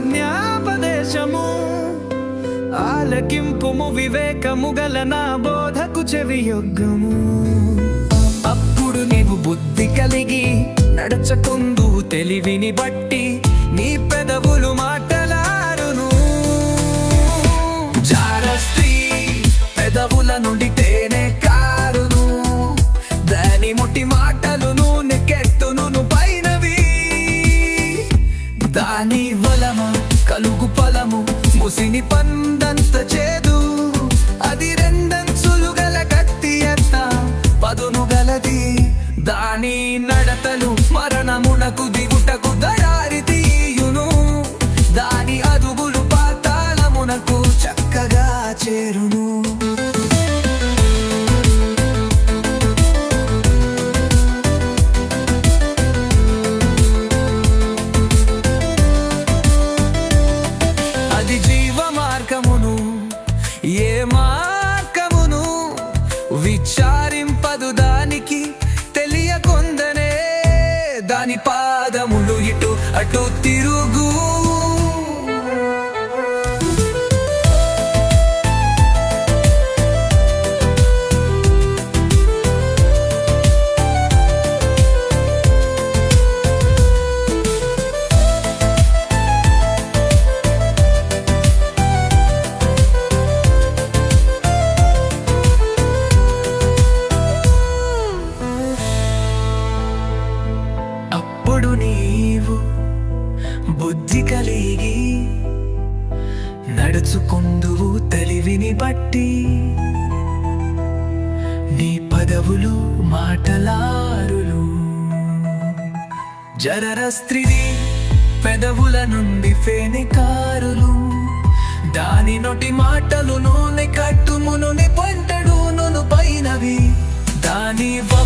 జ్ఞాపదేశము. ఆలకింపుము వివేకము గల నా బోధకు చెవి యొగ్గము అప్పుడు నీవు బుద్ధి కలిగి నడచకుందు తెలివిని బట్టి నీ పెదవులు మాటలారును జార స్త్రీ పెదవుల నుండి తేనె కారును. దాని ముట్టి మాటలును నెక్కెత్తును పైనవి. దాని కలుగు ఫలము ముసిని పందంత చేదు. అది రెండంచులు గల కత్తి ఎత్త పదును గలది. దాని నడతలు మరణమునకు దిగుటకు దయారి తీయును. దాని అదుగులు పాతాళమునకు చక్కగా చేరును. ఏ మార్గమును విచారింపదు దానికి? తెలియకొందనే దాని పాదములు ఇటు అటు తిరుగు. నడుచుకుందువు తెలివిని బట్టి నీ పదవులు మాటలారులు. జరరస్త్రిది పెదవుల నుండి ఫేనికారులు దాని నొటి మాటలు నూనె కట్టుమును పంటడు నును పైనవి. దాని వవల